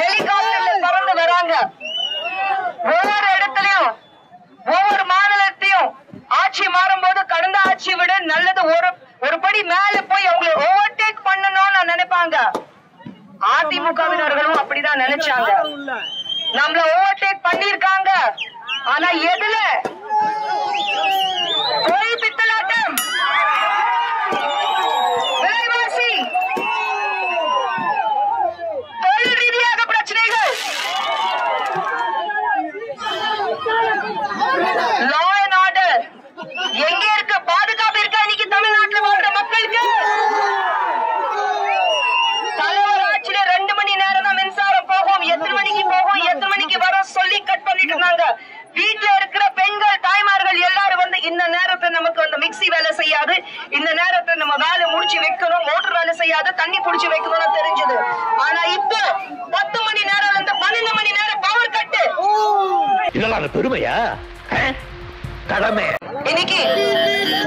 ஹெலிகாப்டர்ல பறந்து வராங்க. ஒவ்வொரு இடத்துலயும் ஒவ்வொரு மாநிலத்தையும் ஆட்சி மாறும்போது கடந்த ஆட்சியை விட நல்லது ஒரு ஒரு படி மேல போய் அவங்களை ஓவர்டேக் பண்ணணும்னு நினைப்பாங்க. அதிமுகவினர்களும் அப்படிதான் நினைச்சாங்க. நம்மள ஓவர்டேக் பண்ணிருக்காங்க ஆனா எதுல? மிக்ஸி வேலை செய்யாது. இந்த நேரத்தை நம்ம வேலை முடிச்சு வைக்கணும் மோட்டர் வேலை செய்யாது தண்ணி புடிச்சு வைக்கணும்னு தெரிஞ்சது. ஆனா இப்போ பத்து மணி நேரம் இருந்து பன்னெண்டு மணி நேரம் பவர் கட்டு இதெல்லாம் பெருமையா? கடமை. இன்னைக்கு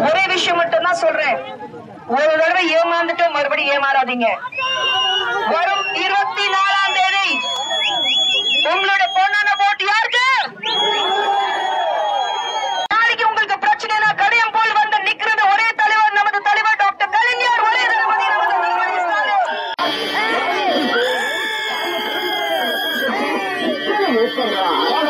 ஒரே விஷயம் மட்டும் தான் சொல்றேன். ஒரு தடவை ஏமாந்துட்டு மறுபடியும் ஏமாறாதீங்க. வரும் இருபத்தி Lord